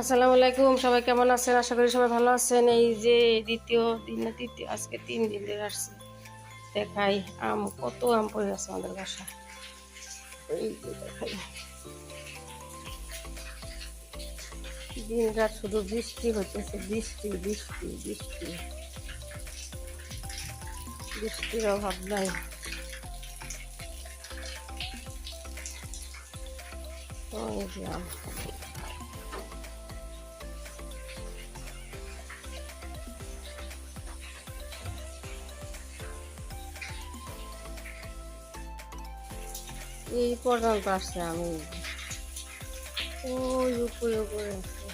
আসসালামু আলাইকুম, সবাই কেমন আছেন? আশা করি সবাই ভালো আছেন। এই যে দ্বিতীয় দিন না, তৃতীয়, আজকে তিন দিন ধরে আসছি। দেখাই আম, কত আম পড়ে আছে আমাদের বাসায়। এই দেখাই। দিন রাত শুধু বৃষ্টি হতেছে বৃষ্টি বৃষ্টি বৃষ্টি। বৃষ্টির অভাব নাই। ওই যে আম। এই পর্যন্ত আসছে আমি। ওই উপরে উপরে আসছে।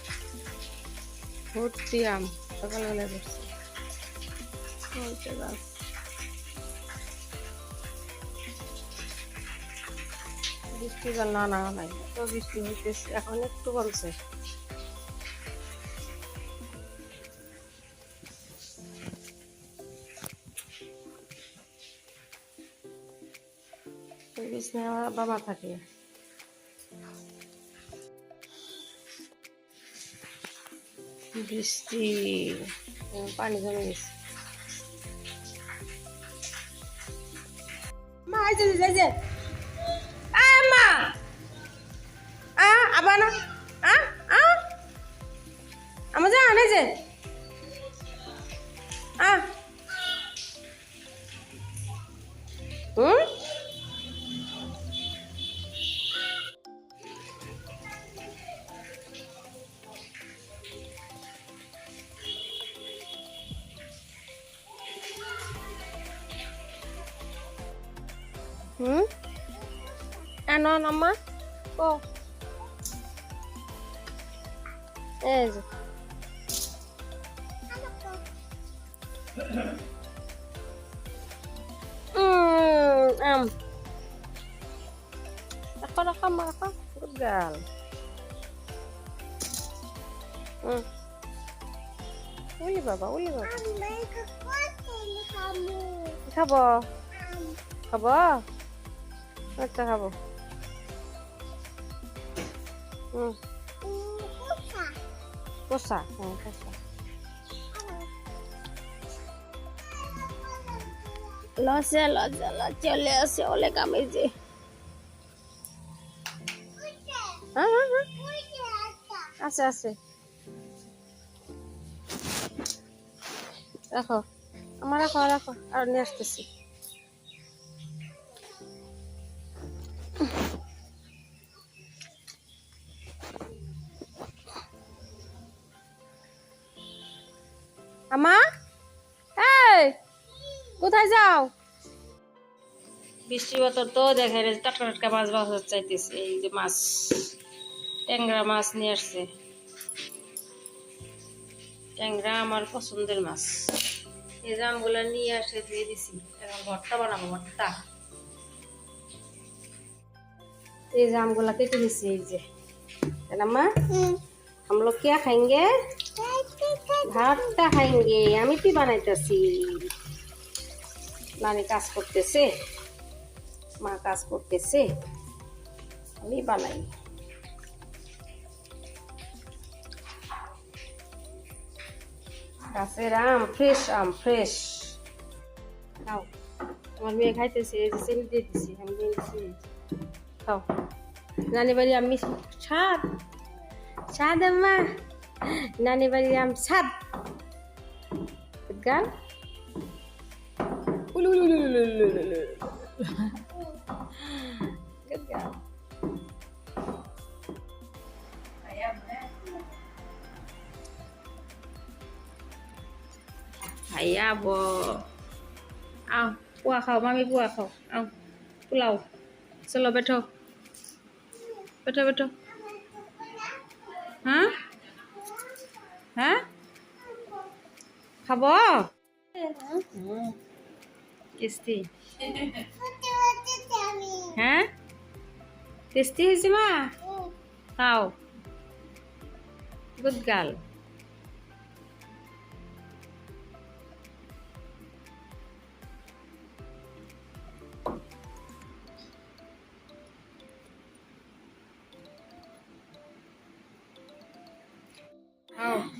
ভর্তি আম, সকালবেলা করছি বৃষ্টি জল না না নাই তো বৃষ্টি হইতেছে, এখন একটু কমছে। বিছনায় আমার বাবা থাকে। বৃষ্টি। পানি জমে গেছে। মা মা। আ আবা না। আ আনে যে। হুম আনো আম্মা ও এই যে আম রাখো রাখো আম্মা রাখো গুড গার্ল হুম উলি বাবা উলি বাবা খাব খাব আচ্ছা খাব। হুম কষা হুম কষা। লসে লসে লসে চলে আসে অনেক আমি যে। হ্যাঁ হ্যাঁ হ্যাঁ। আছে আছে। রাখো। আমার রাখো রাখো। আর নিয়ে আসতেছি। আমা এই কোথায় যাও বৃষ্টি বতর তো দেখা যায় টাটকা টাটকা মাছ বাজার চাইতেছে এই যে মাছ ট্যাংরা মাছ নিয়ে আসছে ট্যাংরা আমার পছন্দের মাছ এই জামগুলো নিয়ে আসে ধুয়ে দিছি এখন ভর্তা বানাবো ভর্তা এই জামগুলা কেটে দিছি এই যে মা हम लोग क्या खाएंगे ভাতটা খাইঙ্গে আমি কি বানাইতেছি? নানি কাজ করতেছে, মা কাজ করতেছে, আমি বানাই। গাছের আম, ফ্রেশ আম, ফ্রেশ। খাও আমার মেয়ে খাইতেছে চিনি দিয়ে দিছি, আমি দিয়ে দিছি। খাও। নানি বাড়ি আমি ছাদ ছাদ আম্মা। নানি বাড়ি আম ছাদ গান উলু উলু উলু উলু উলু উলু উলু। Good girl. ভাইয়া ব আও পোৱা খাও মামি পোৱা খাও আও পোলাও চলো বেঠো বেঠো বেঠো হ্যাঁ? খাব? টেস্টি। হ্যাঁ? টেস্টি হয়েছে মা? খাও। Good girl. খাও।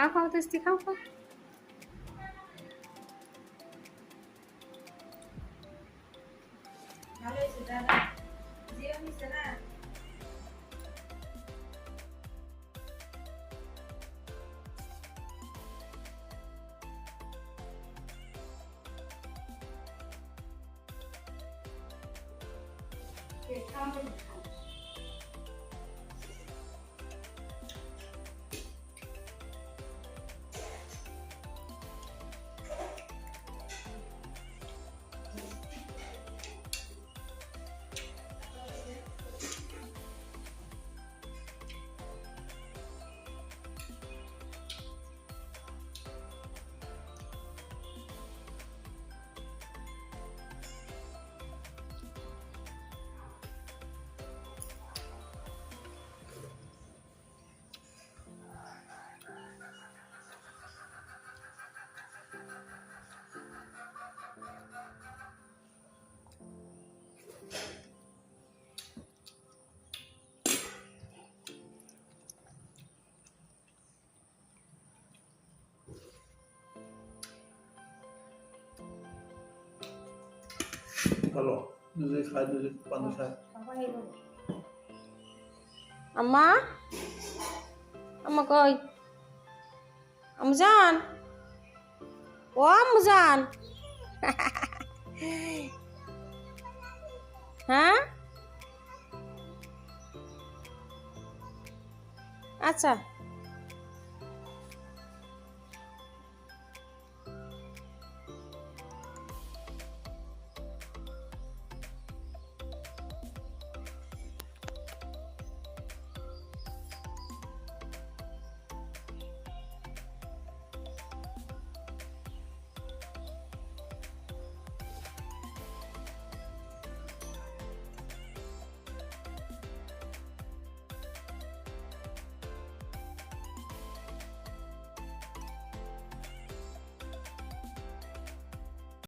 খাও খাও তেস্তি খাও খাও ভালো হয়েছে দাদা জিও ভালো যদি খায় যদি পানি খায়। আম্মা? আম্মা কই? আমজান ও আমজান হ্যাঁ? আচ্ছা।